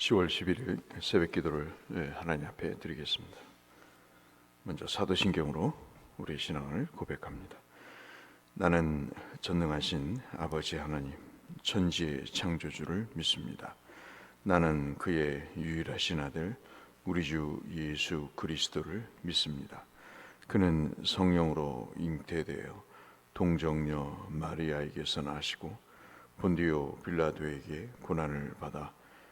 10월 11일 새벽 기도를 예, 하나님 앞에 드리겠습니다. 먼저 사도신경으로 우리 신앙을 고백합니다. 나는 전능하신 아버지 하나님, 천지의 창조주를 믿습니다. 나는 그의 유일하신 아들, 우리 주 예수 그리스도를 믿습니다. 그는 성령으로 잉태되어 동정녀 마리아에게서 나시고 본디오 빌라도에게 고난을 받아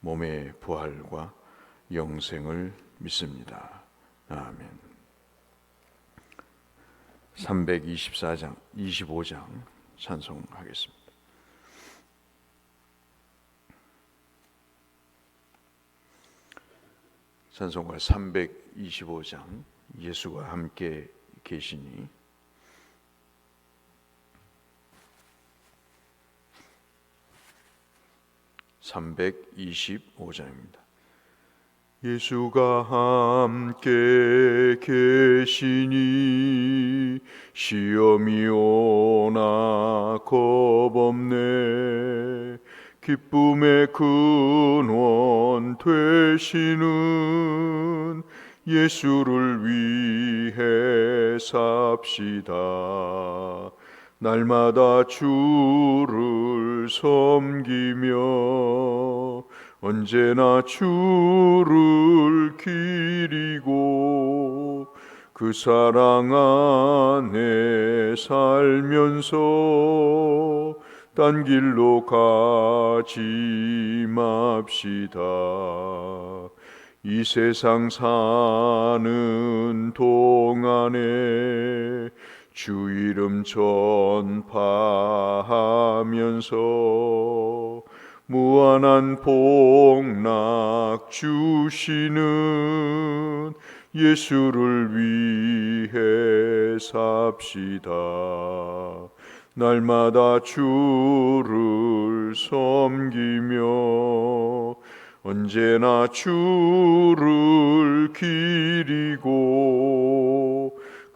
몸의 부활과 영생을 믿습니다. 아멘. 324장 25장 찬송하겠습니다. 찬송가 325장 예수가 함께 계시니 325장입니다. 예수가 함께 계시니 시험이 오나 겁없네 기쁨의 근원 되시는 예수를 위해 삽시다 날마다 주를 섬기며 언제나 주를 기리고 그 사랑 안에 살면서 딴 길로 가지 맙시다. 이 세상 사는 동안에 주 이름 전파하면서 무한한 복락 주시는 예수를 위해 삽시다. 날마다 주를 섬기며 언제나 주를 기리고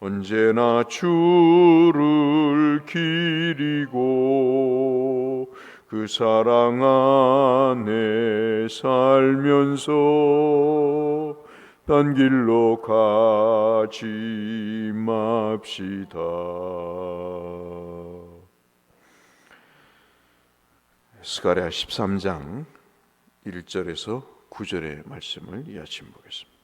언제나 주를 기리고 그 사랑 안에 살면서 딴 길로 가지 맙시다. 스가랴 13장 1절에서 9절의 말씀을 이 아침 보겠습니다.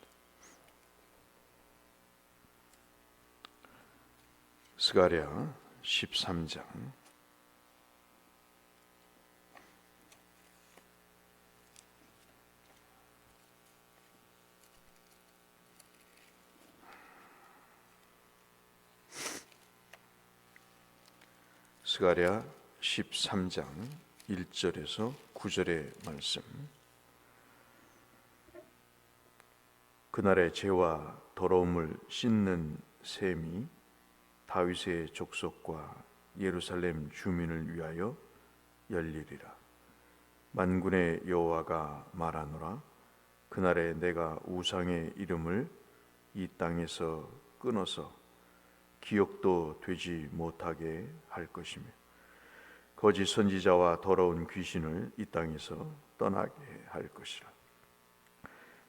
스가랴 13장. 1가랴 13장 1절에서 9절의 말씀. 그날의 죄와 더러움을 씻는 셈이 다윗의 족속과 예루살렘 주민을 위하여 열리리라. 만군의 여호와가 말하노라. 그날에 내가 우상의 이름을 이 땅에서 끊어서 기억도 되지 못하게 할 것이며 거짓 선지자와 더러운 귀신을 이 땅에서 떠나게 할 것이라.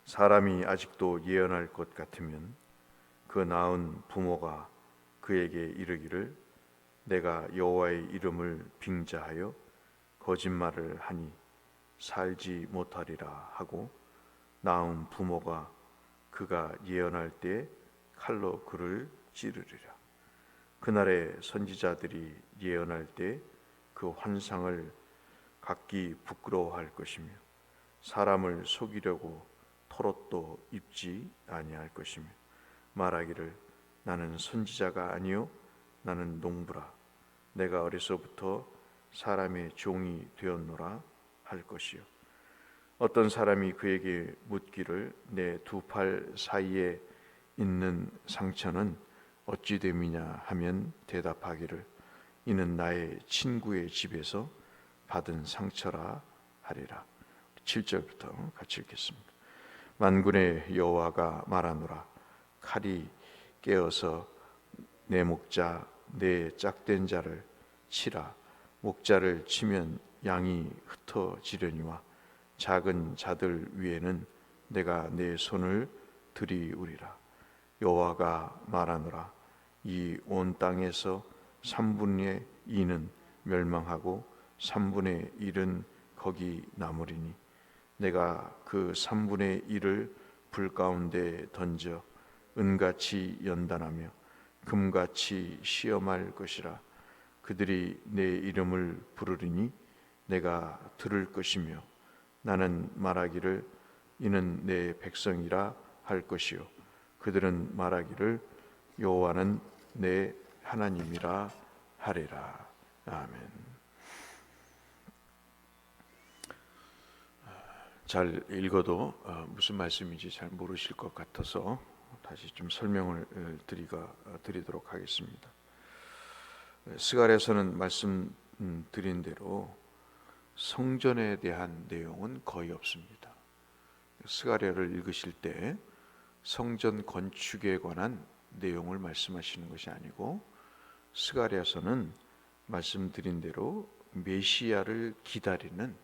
사람이 아직도 예언할 것 같으면 그 낳은 부모가 그에게 이르기를 내가 여호와의 이름을 빙자하여 거짓말을 하니 살지 못하리라 하고 낳은 부모가 그가 예언할 때 칼로 그를 찌르리라. 그날에 선지자들이 예언할 때 그 환상을 각기 부끄러워할 것이며 사람을 속이려고 털옷도 입지 아니할 것이며 말하기를 나는 선지자가 아니요 나는 농부라. 내가 어려서부터 사람의 종이 되었노라 할 것이요. 어떤 사람이 그에게 묻기를 내 두 팔 사이에 있는 상처는 어찌 됨이냐 하면 대답하기를 이는 나의 친구의 집에서 받은 상처라 하리라. 7절부터 같이 읽겠습니다. 만군의 여호와가 말하노라. 칼이 깨어서 내 목자 내 짝된 자를 치라. 목자를 치면 양이 흩어지려니와 작은 자들 위에는 내가 내 손을 들이우리라. 여호와가 말하노라. 이 온 땅에서 3분의 2는 멸망하고 3분의 1은 거기 남으리니 내가 그 3분의 1을 불 가운데 던져 은같이 연단하며 금같이 시험할 것이라. 그들이 내 이름을 부르리니 내가 들을 것이며 나는 말하기를 이는 내 백성이라 할 것이요. 그들은 말하기를 여호와는 내 하나님이라 하리라. 아멘. 잘 읽어도 어, 무슨 말씀인지 잘 모르실 것 같아서 다시 좀 설명을 어, 드리가 어, 드리도록 하겠습니다. 스갈에서는 말씀드린 대로 성전에 대한 내용은 거의 없습니다. 스가랴를 읽으실 때 성전 건축에 관한 내용을 말씀하시는 것이 아니고 스가랴서는 말씀드린 대로 메시아를 기다리는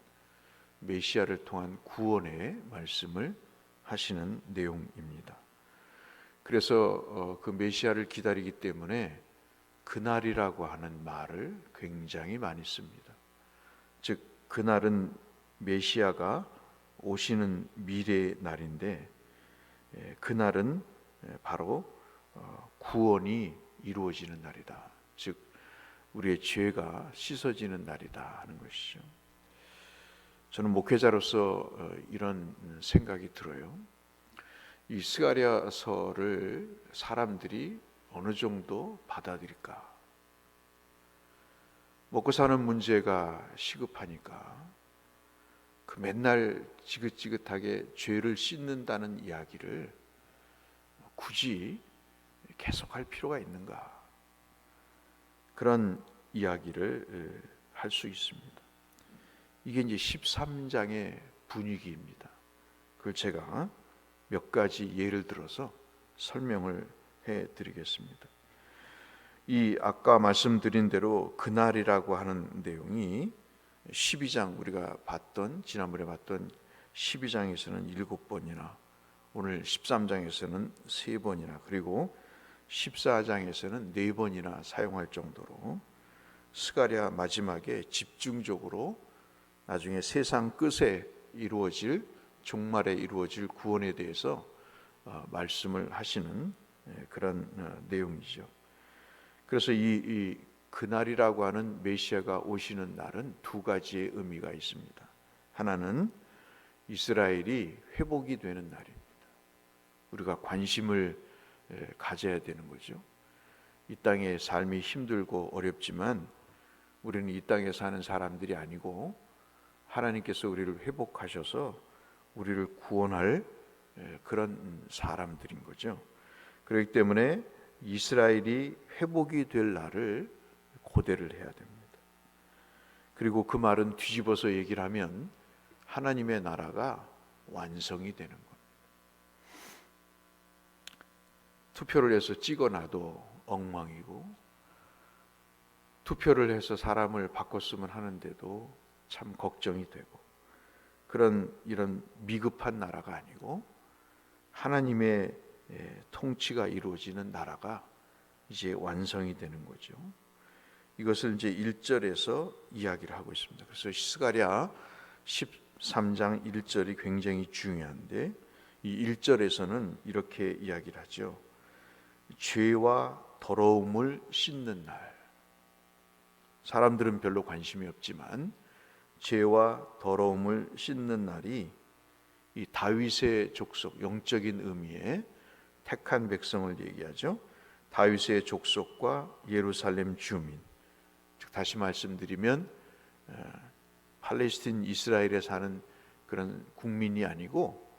메시아를 통한 구원의 말씀을 하시는 내용입니다. 그래서 어, 그 메시아를 기다리기 때문에 그날이라고 하는 말을 굉장히 많이 씁니다. 즉 그날은 메시아가 오시는 미래의 날인데 예, 그날은 예, 바로 어, 구원이 이루어지는 날이다. 즉 우리의 죄가 씻어지는 날이다 하는 것이죠. 저는 목회자로서 어, 이런 생각이 들어요. 이 스가랴서를 사람들이 어느 정도 받아들일까? 먹고 사는 문제가 시급하니까 그 맨날 지긋지긋하게 죄를 씻는다는 이야기를 굳이 계속할 필요가 있는가? 그런 이야기를 할 수 있습니다. 이게 이제 13장의 분위기입니다. 그걸 제가 몇 가지 예를 들어서 설명을 해 드리겠습니다. 이 아까 말씀드린 대로 그날이라고 하는 내용이 12장 우리가 봤던 지난번에 봤던 12장에서는 일곱 번이나 오늘 13장에서는 세 번이나 그리고 14장에서는 네 번이나 사용할 정도로 스가랴 마지막에 집중적으로 나중에 세상 끝에 이루어질 종말에 이루어질 구원에 대해서 어, 말씀을 하시는 예, 그런 어, 내용이죠. 그래서 이, 이 그날이라고 하는 메시아가 오시는 날은 두 가지의 의미가 있습니다. 하나는 이스라엘이 회복이 되는 날입니다. 우리가 관심을 가져야 되는 거죠. 이 땅의 삶이 힘들고 어렵지만 우리는 이 땅에 사는 사람들이 아니고 하나님께서 우리를 회복하셔서 우리를 구원할 예, 그런 사람들인 거죠. 그렇기 때문에 이스라엘이 회복이 될 날을 고대를 해야 됩니다. 그리고 그 말은 뒤집어서 얘기를 하면 하나님의 나라가 완성이 되는 것. 투표를 해서 찍어놔도 엉망이고 투표를 해서 사람을 바꿨으면 하는데도 참 걱정이 되고 그런 이런 미급한 나라가 아니고 하나님의 예, 통치가 이루어지는 나라가 이제 완성이 되는 거죠. 이것을 이제 1절에서 이야기를 하고 있습니다. 그래서 스가랴 13장 1절이 굉장히 중요한데 이 1절에서는 이렇게 이야기를 하죠. 죄와 더러움을 씻는 날. 사람들은 별로 관심이 없지만 죄와 더러움을 씻는 날이 이 다윗의 족속 영적인 의미의 택한 백성을 얘기하죠. 다윗의 족속과 예루살렘 주민. 즉 다시 말씀드리면 어, 팔레스틴 이스라엘에 사는 그런 국민이 아니고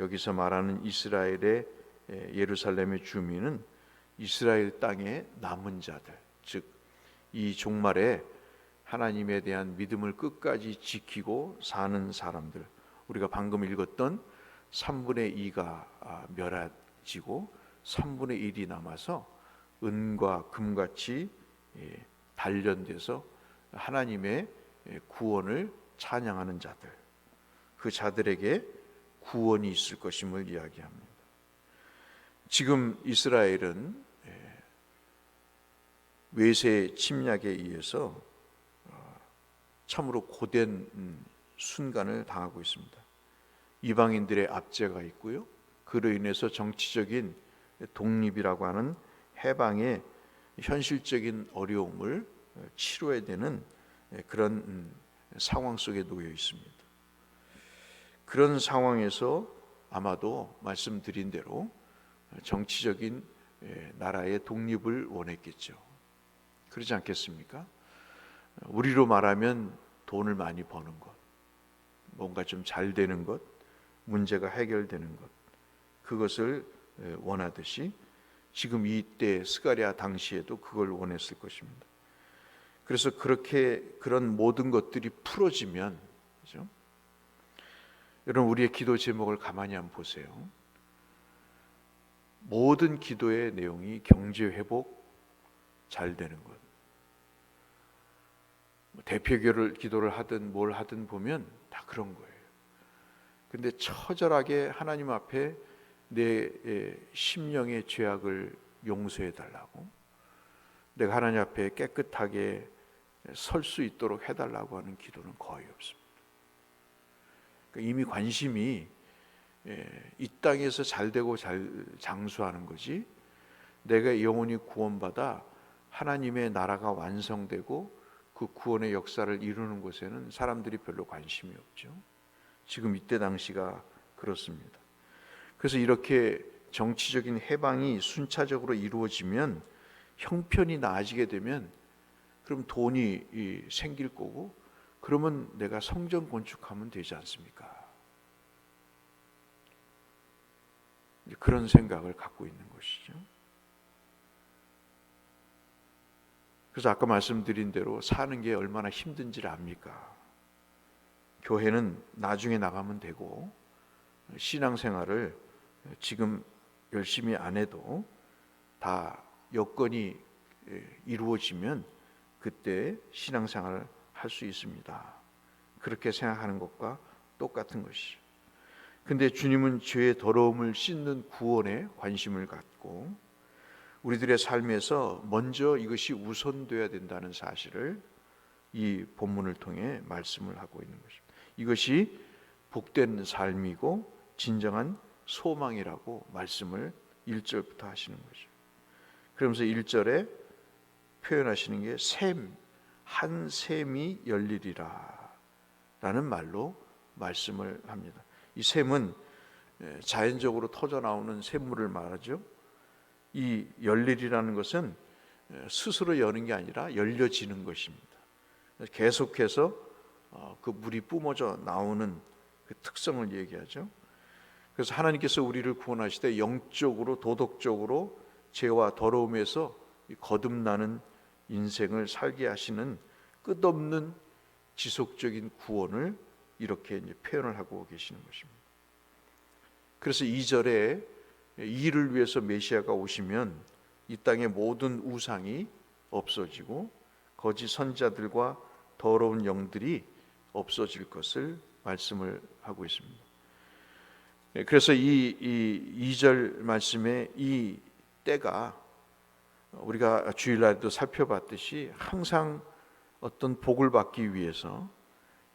여기서 말하는 이스라엘의 에, 예루살렘의 주민은 이스라엘 땅의 남은 자들, 즉 이 종말에 하나님에 대한 믿음을 끝까지 지키고 사는 사람들. 우리가 방금 읽었던 3분의 2가 아, 멸하지고 3분의 1이 남아서 은과 금같이 예, 단련돼서 하나님의 예, 구원을 찬양하는 자들. 그 자들에게 구원이 있을 것임을 이야기합니다. 지금 이스라엘은 예, 외세 침략에 의해서 어, 참으로 고된 음, 순간을 당하고 있습니다. 이방인들의 압제가 있고요. 그로 인해서 정치적인 독립이라고 하는 해방의 현실적인 어려움을 치료해야 되는 그런 음, 상황 속에 놓여 있습니다. 그런 상황에서 아마도 말씀드린 대로 정치적인 나라의 독립을 원했겠죠. 그러지 않겠습니까? 우리로 말하면 돈을 많이 버는 것, 뭔가 좀 잘 되는 것, 문제가 해결되는 것, 그것을 원하듯이 지금 이때 스가랴 당시에도 그걸 원했을 것입니다. 그래서 그렇게 그런 모든 것들이 풀어지면 그죠? 여러분 우리의 기도 제목을 가만히 한번 보세요. 모든 기도의 내용이 경제 회복 잘 되는 것. 뭐 대표교를 기도를 하든 뭘 하든 보면 다 그런 거예요. 근데 처절하게 하나님 앞에 내 심령의 죄악을 용서해 달라고 내가 하나님 앞에 깨끗하게 설 수 있도록 해 달라고 하는 기도는 거의 없습니다. 그러니까 이미 관심이 이 땅에서 잘 되고 잘 장수하는 거지 내가 영혼이 구원받아 하나님의 나라가 완성되고 그 구원의 역사를 이루는 곳에는 사람들이 별로 관심이 없죠. 지금 이때 당시가 그렇습니다. 그래서 이렇게 정치적인 해방이 순차적으로 이루어지면 형편이 나아지게 되면 그럼 돈이 생길 거고 그러면 내가 성전 건축하면 되지 않습니까? 그런 생각을 갖고 있는 것이죠. 그래서 아까 말씀드린 대로 사는 게 얼마나 힘든지를 압니까? 교회는 나중에 나가면 되고 신앙생활을 지금 열심히 안 해도 다 여건이 이루어지면 그때 신앙생활을 할 수 있습니다. 그렇게 생각하는 것과 똑같은 것이죠. 근데 주님은 죄의 더러움을 씻는 구원에 관심을 갖고 우리들의 삶에서 먼저 이것이 우선돼야 된다는 사실을 이 본문을 통해 말씀을 하고 있는 것입니다. 이것이 복된 삶이고 진정한 소망이라고 말씀을 1절부터 하시는 거죠. 그러면서 1절에 표현하시는 게 샘, 한 샘이 열리리라 라는 말로 말씀을 합니다. 이 샘은 자연적으로 터져 나오는 샘물을 말하죠. 이 열리리라는 것은 스스로 여는 게 아니라 열려지는 것입니다. 계속해서 어, 그 물이 뿜어져 나오는 그 특성을 얘기하죠. 그래서 하나님께서 우리를 구원하시되 영적으로 도덕적으로 죄와 더러움에서 이 거듭나는 인생을 살게 하시는 끝없는 지속적인 구원을 이렇게 이제 표현을 하고 계시는 것입니다. 그래서 2절에 이를 위해서 메시아가 오시면 이 땅의 모든 우상이 없어지고 거짓 선자들과 더러운 영들이 없어질 것을 말씀을 하고 있습니다. 예, 그래서 이, 이 2절 말씀에 이 때가 우리가 주일날도 살펴봤듯이 항상 어떤 복을 받기 위해서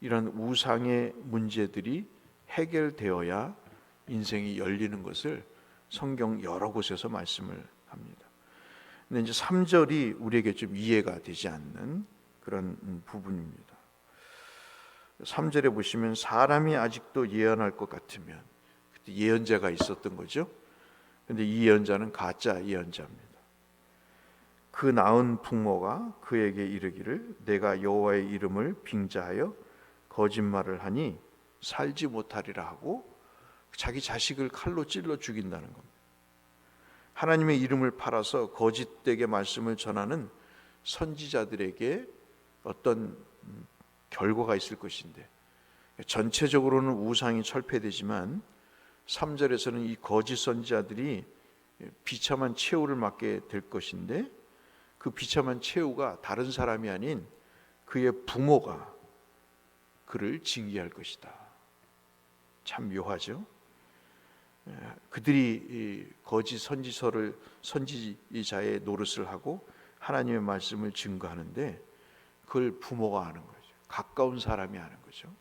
이런 우상의 문제들이 해결되어야 인생이 열리는 것을 성경 여러 곳에서 말씀을 합니다. 근데 이제 3절이 우리에게 좀 이해가 되지 않는 그런 음, 부분입니다. 3절에 보시면 사람이 아직도 예언할 것 같으면 그때 예언자가 있었던 거죠. 근데 이 예언자는 가짜 예언자입니다. 그 나은 부모가 그에게 이르기를 내가 여호와의 이름을 빙자하여 거짓말을 하니 살지 못하리라 하고 자기 자식을 칼로 찔러 죽인다는 겁니다. 하나님의 이름을 팔아서 거짓되게 말씀을 전하는 선지자들에게 어떤 음, 결과가 있을 것인데 전체적으로는 우상이 철폐되지만 3절에서는 이 거짓 선지자들이 비참한 최후를 맞게 될 것인데 그 비참한 최후가 다른 사람이 아닌 그의 부모가 그를 징계할 것이다. 참 묘하죠. 예, 그들이 거짓 선지서를 선지자의 노릇을 하고 하나님의 말씀을 증거하는데 그걸 부모가 하는 거죠. 가까운 사람이 하는 거죠.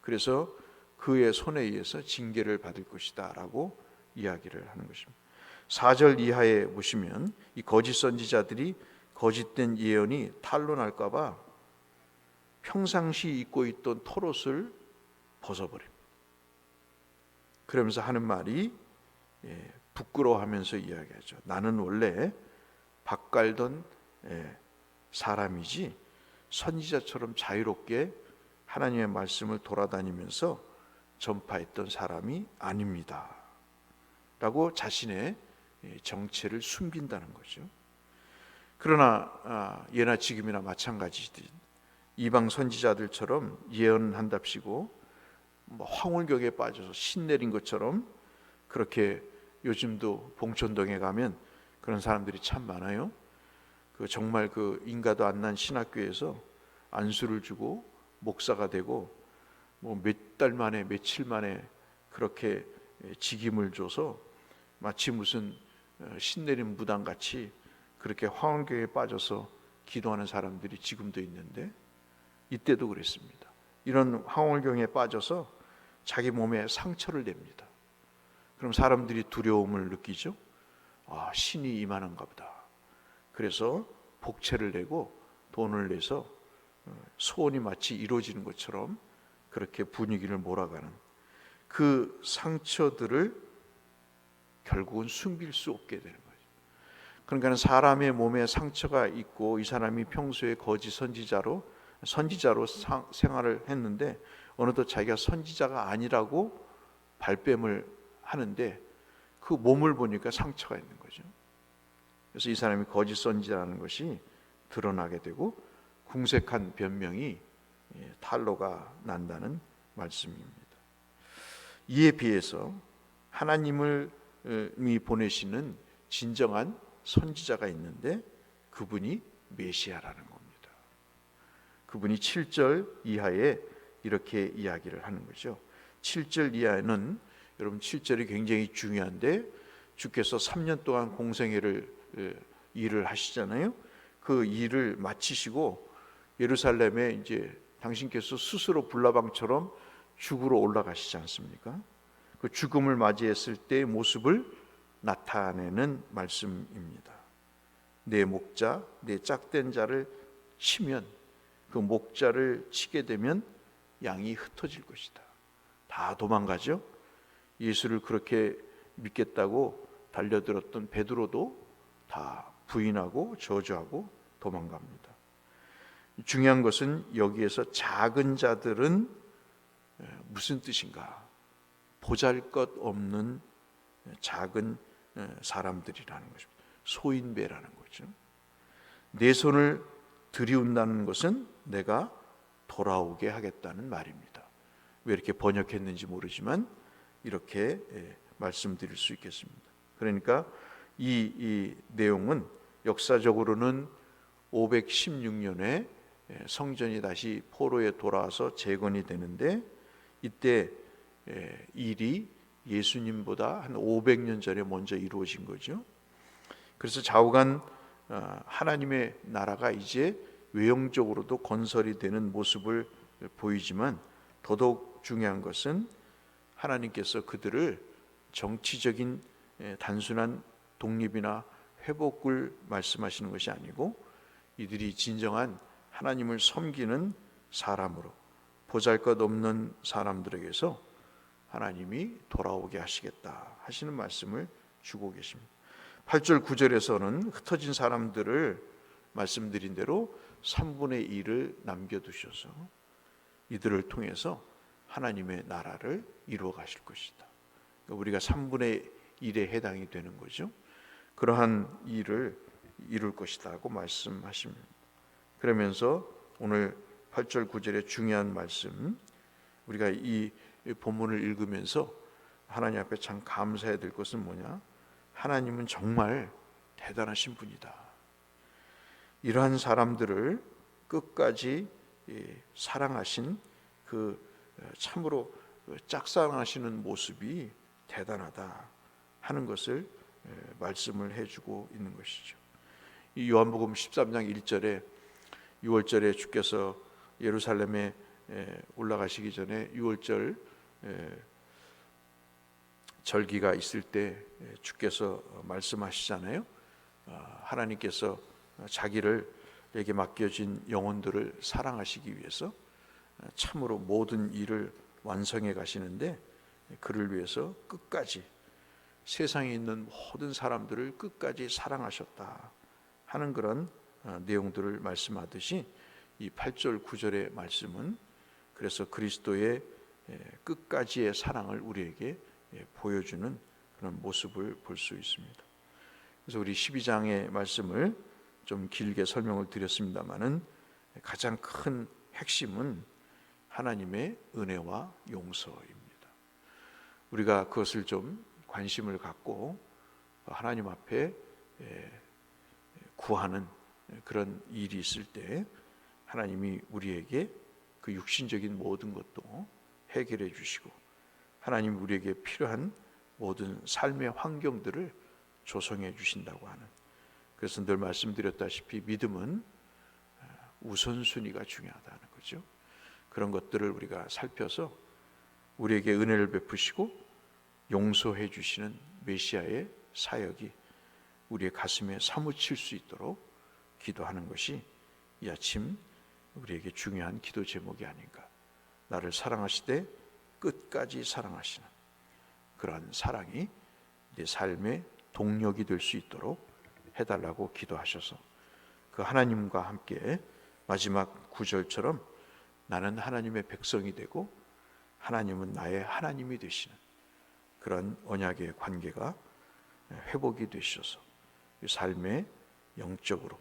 그래서 그의 손에 의해서 징계를 받을 것이다라고 이야기를 하는 것입니다. 4절 이하에 보시면 이 거짓 선지자들이 거짓된 예언이 탄로날까 봐 평상시 입고 있던 털옷을 벗어버립니다. 그러면서 하는 말이 예, 부끄러워하면서 이야기하죠. 나는 원래 박 갈던 예, 사람이지 선지자처럼 자유롭게 하나님의 말씀을 돌아다니면서 전파했던 사람이 아닙니다. 라고 자신의 예, 정체를 숨긴다는 거죠. 그러나 아, 예나 지금이나 마찬가지듯 이방 선지자들처럼 예언한답시고 뭐 황홀경에 빠져서 신내린 것처럼 그렇게 요즘도 봉천동에 가면 그런 사람들이 참 많아요. 그 정말 그 인가도 안 난 신학교에서 안수를 주고 목사가 되고 뭐 몇 달 만에 며칠 만에 그렇게 직임을 줘서 마치 무슨 어, 신내린 무당 같이 그렇게 황원교에 빠져서 기도하는 사람들이 지금도 있는데 이때도 그랬습니다. 이런 황홀경에 빠져서 자기 몸에 상처를 냅니다. 그럼 사람들이 두려움을 느끼죠. 아, 신이 임하는가 보다. 그래서 복채를 내고 돈을 내서 어, 소원이 마치 이루어지는 것처럼 그렇게 분위기를 몰아가는 그 상처들을 결국은 숨길 수 없게 되는 거죠. 그러니까 사람의 몸에 상처가 있고 이 사람이 평소에 거짓 선지자로 선지자로 생활을 했는데 어느덧 자기가 선지자가 아니라고 발뺌을 하는데 그 몸을 보니까 상처가 있는 거죠. 그래서 이 사람이 거짓 선지자라는 것이 드러나게 되고 궁색한 변명이 예, 탈로가 난다는 말씀입니다. 이에 비해서 하나님을 보내시는 진정한 선지자가 있는데 그분이 메시아라는 겁니다. 그분이 7절 이하에 이렇게 이야기를 하는 거죠. 7절 이하는 여러분 7절이 굉장히 중요한데 주께서 3년 동안 공생애를 일을 하시잖아요. 그 일을 마치시고 예루살렘에 이제 당신께서 스스로 불나방처럼 죽으러 올라가시지 않습니까? 그 죽음을 맞이했을 때의 모습을 나타내는 말씀입니다. 내 목자, 내 짝된 자를 치면 그 목자를 치게 되면 양이 흩어질 것이다. 다 도망가죠. 예수를 그렇게 믿겠다고 달려들었던 베드로도 다 부인하고 저주하고 도망갑니다. 중요한 것은 여기에서 작은 자들은 에, 무슨 뜻인가? 보잘 것 없는 작은 에, 사람들이라는 것입니다. 소인배라는 거죠. 내 손을 들이운다는 것은 내가 돌아오게 하겠다는 말입니다. 왜 이렇게 번역했는지 모르지만 이렇게 예, 말씀드릴 수 있겠습니다. 그러니까 이, 이 내용은 역사적으로는 516년에 예, 성전이 다시 포로에 돌아와서 재건이 되는데 이때 예, 일이 예수님보다 한 500년 전에 먼저 이루어진 거죠. 그래서 좌우간 어, 하나님의 나라가 이제 외형적으로도 건설이 되는 모습을 보이지만 더더욱 중요한 것은 하나님께서 그들을 정치적인 예, 단순한 독립이나 회복을 말씀하시는 것이 아니고 이들이 진정한 하나님을 섬기는 사람으로 보잘것없는 사람들에게서 하나님이 돌아오게 하시겠다 하시는 말씀을 주고 계십니다. 8절 9절에서는 흩어진 사람들을 말씀드린 대로 3분의 1을 남겨두셔서 이들을 통해서 하나님의 나라를 이루어 가실 것이다. 그러니까 우리가 3분의 1에 해당이 되는 거죠. 그러한 일을 이룰 것이다고 말씀하십니다. 그러면서 오늘 8절 9절의 중요한 말씀 우리가 이 본문을 읽으면서 하나님 앞에 참 감사해야 될 것은 뭐냐? 하나님은 정말 대단하신 분이다. 이러한 사람들을 끝까지 사랑하신 그 참으로 짝사랑하시는 모습이 대단하다 하는 것을 말씀을 해주고 있는 것이죠. 이 요한복음 13장 1절에 6월절에 주께서 예루살렘에 올라가시기 전에 6월절 절기가 있을 때 주께서 말씀하시잖아요. 어, 하나님께서 자기를 에게 맡겨진 영혼들을 사랑하시기 위해서 참으로 모든 일을 완성해 가시는데 그를 위해서 끝까지 세상에 있는 모든 사람들을 끝까지 사랑하셨다 하는 그런 어, 내용들을 말씀하듯이 이 8절 9절의 말씀은 그래서 그리스도의 끝까지의 사랑을 우리에게 예, 보여주는 그런 모습을 볼 수 있습니다. 그래서 우리 12장의 말씀을 좀 길게 설명을 드렸습니다만은 가장 큰 핵심은 하나님의 은혜와 용서입니다. 우리가 그것을 좀 관심을 갖고 하나님 앞에 예, 구하는 그런 일이 있을 때 하나님이 우리에게 그 육신적인 모든 것도 해결해 주시고 하나님 우리에게 필요한 모든 삶의 환경들을 조성해 주신다고 하는 그래서 늘 말씀드렸다시피 믿음은 어, 우선순위가 중요하다는 거죠. 그런 것들을 우리가 살펴서 우리에게 은혜를 베푸시고 용서해 주시는 메시아의 사역이 우리의 가슴에 사무칠 수 있도록 기도하는 것이 이 아침 우리에게 중요한 기도 제목이 아닌가. 나를 사랑하시되 끝까지 사랑하시는 그러한 사랑이 내 삶의 동력이 될 수 있도록 해달라고 기도하셔서 그 하나님과 함께 마지막 구절처럼 나는 하나님의 백성이 되고 하나님은 나의 하나님이 되시는 그런 언약의 관계가 회복이 되셔서 삶의 영적으로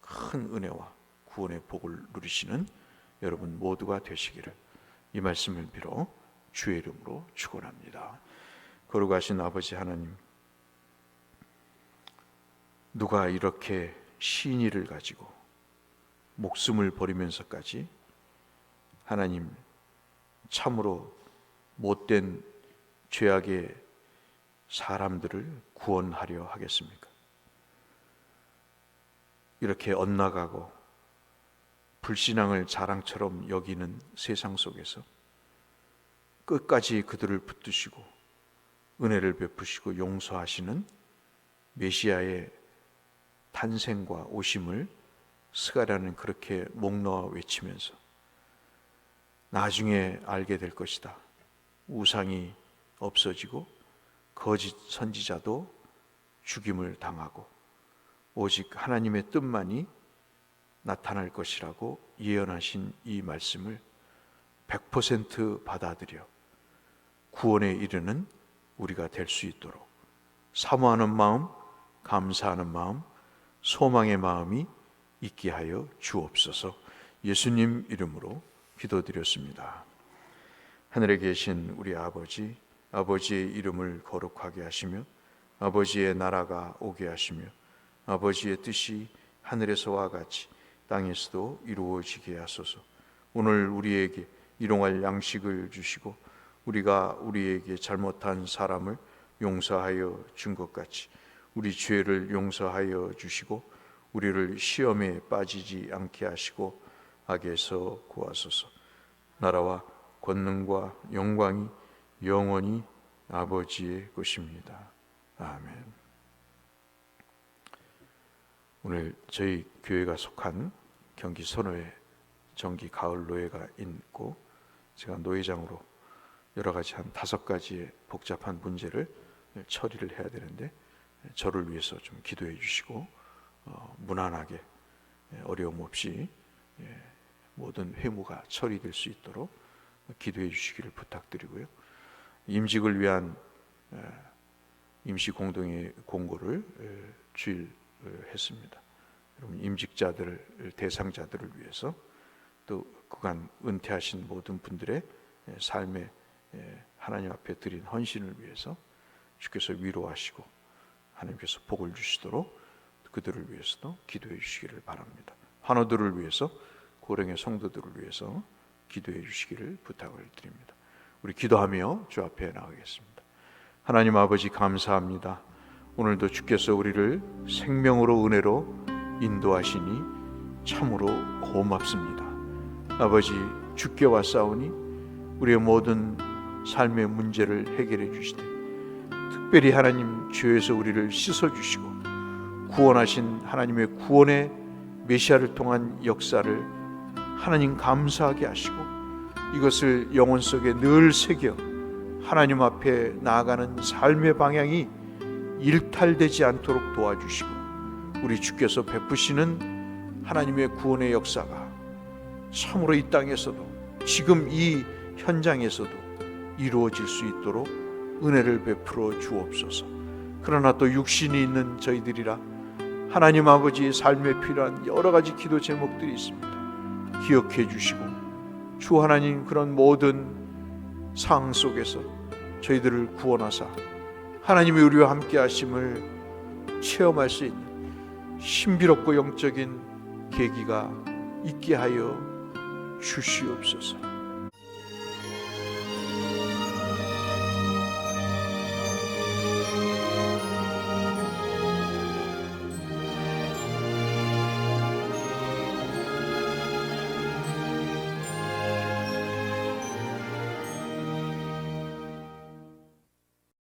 큰 은혜와 구원의 복을 누리시는 여러분 모두가 되시기를 이 말씀을 빌어 주의 이름으로 축원합니다. 거룩하신 아버지 하나님, 누가 이렇게 신의를 가지고 목숨을 버리면서까지 하나님 참으로 못된 죄악의 사람들을 구원하려 하겠습니까? 이렇게 엇나가고 불신앙을 자랑처럼 여기는 세상 속에서 끝까지 그들을 붙드시고 은혜를 베푸시고 용서하시는 메시아의 탄생과 오심을 스가랴는 그렇게 목 놓아 외치면서 나중에 알게 될 것이다. 우상이 없어지고 거짓 선지자도 죽임을 당하고 오직 하나님의 뜻만이 나타날 것이라고 예언하신 이 말씀을 100% 받아들여 구원에 이르는 우리가 될 수 있도록 사모하는 마음, 감사하는 마음, 소망의 마음이 있게 하여 주옵소서. 예수님 이름으로 기도드렸습니다. 하늘에 계신 우리 아버지, 아버지의 이름을 거룩하게 하시며 아버지의 나라가 오게 하시며 아버지의 뜻이 하늘에서와 같이 땅에서도 이루어지게 하소서. 오늘 우리에게 일용할 양식을 주시고 우리가 우리에게 잘못한 사람을 용서하여 준 것 같이 우리 죄를 용서하여 주시고 우리를 시험에 빠지지 않게 하시고 악에서 구하소서. 나라와 권능과 영광이 영원히 아버지의 것입니다. 아멘. 오늘 저희 교회가 속한 경기 선호회 정기 가을 노예가 있고 제가 노회장으로 여러 가지 한 다섯 가지의 복잡한 문제를 처리를 해야 되는데 저를 위해서 좀 기도해 주시고 어, 무난하게 예, 어려움 없이 예, 모든 회무가 처리될 수 있도록 기도해 주시기를 부탁드리고요. 임직을 위한 에, 임시 공동의 공고를 에, 주일했습니다. 여러분 임직자들을 대상자들을 위해서 또 그간 은퇴하신 모든 분들의 에, 삶에 에, 하나님 앞에 드린 헌신을 위해서 주께서 위로하시고 하나님께서 복을 주시도록 그들을 위해서도 기도해 주시기를 바랍니다. 환우들을 위해서 고령의 성도들을 위해서 기도해 주시기를 부탁을 드립니다. 우리 기도하며 주 앞에 나가겠습니다. 하나님 아버지 감사합니다. 오늘도 주께서 우리를 생명으로 은혜로 인도하시니 참으로 고맙습니다. 아버지 주께 왔사오니 우리의 모든 삶의 문제를 해결해 주시되 특별히 하나님 죄에서 우리를 씻어 주시고 구원하신 하나님의 구원의 메시아를 통한 역사를 하나님 감사하게 하시고 이것을 영혼 속에 늘 새겨 하나님 앞에 나아가는 삶의 방향이 일탈되지 않도록 도와주시고 우리 주께서 베푸시는 하나님의 구원의 역사가 참으로 이 땅에서도 지금 이 현장에서도 이루어질 수 있도록 은혜를 베풀어 주옵소서. 그러나 또 육신이 있는 저희들이라 하나님 아버지의 삶에 필요한 여러 가지 기도 제목들이 있습니다. 기억해 주시고 주 하나님 그런 모든 상황 속에서 저희들을 구원하사 하나님이 우리와 함께 하심을 체험할 수 있는 신비롭고 영적인 계기가 있게 하여 주시옵소서.